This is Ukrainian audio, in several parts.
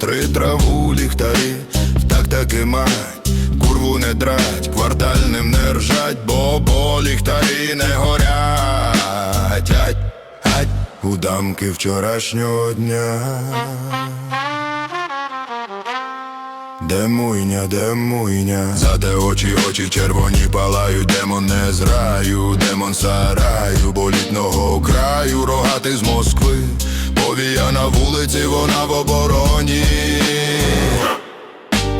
Три траву ліхтарі, так таки мать, курву не драть, квартальним не ржать, бо бо ліхтарі не горять, ать, ать, у дамки вчорашнього дня. Де муйня, де муйня? Заде очі, очі червоні палають, демон не з раю, демон сараю, болітного краю, рогати з Москви, повія на вулиці, вона в обороні.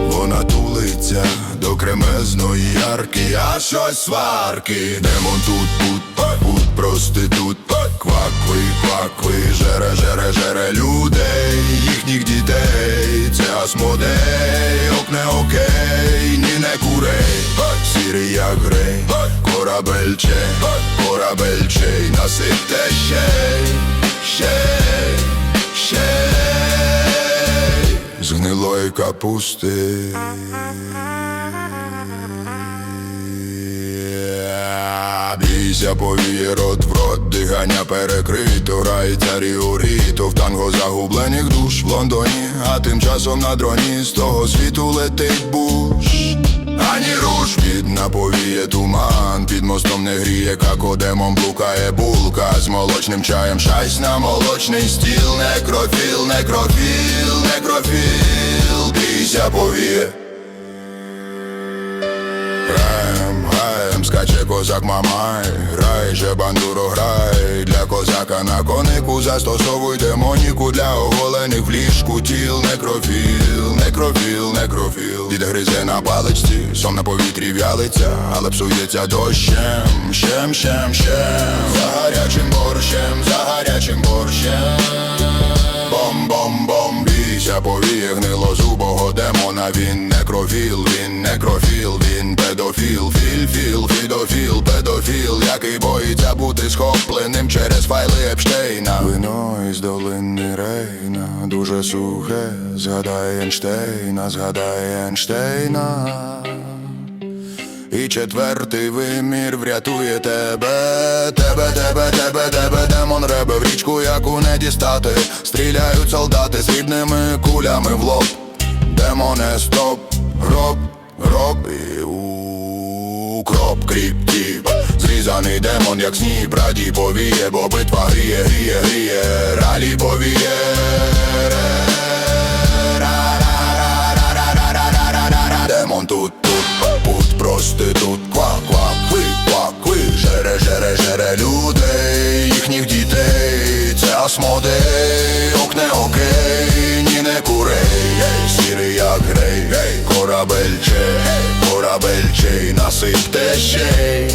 Вона тулиться до кремезної ярки, а щось сварки. Демон тут, тут, тут, проститут, квакви, квакви, жере, жере, жере людей, їхніх дітей, це асмодей, ок не окей, ні не курей, сірий як грей, корабельче, корабельчей, насипте щей з гнилої капусти. Бійся повіє рот в рот, дихання перекрито, грається ріоріто в танго загублених душ в Лондоні, а тим часом на дроні. З того світу летить буш. Ані руш під наповіє туман, під мостом не гріє, какодемом блукає булка. З молочним чаєм, шайсь на молочний стіл, некрофіл, некрофіл, некрофіл, бійся повіє. Граєм, граєм, скаче козак мамай, грай же бандуру грай козака. На конику застосовуй демоніку Для оголених в ліжку тіл. Некрофіл, некрофіл, некрофіл. Дід гризе на паличці, сон на повітрі вялиться Але псується дощем, щем, щем, щем. За гарячим борщем, за гарячим борщем. Бом-бом-бом, бійся повіє гнило зубого демона. Він некрофіл, некрофіл, він педофіл, філ-філ, фідофіл, педофіл, який боїться бути схопленим через файли Епштейна Вино із долини Рейна, дуже сухе, згадай Ейнштейна, згадай Ейнштейна і четвертий вимір врятує тебе, тебе, тебе, тебе, тебе, демон ребе в річку, яку не дістати. Стріляють солдати срібними кулями в лоб. Демоне, стоп, гроб, гроб і укроп, кріп, тіп. Зрізаний демон, як сніг, браді повіє, бо битва гріє, гріє, гріє, ралі повіє. shame.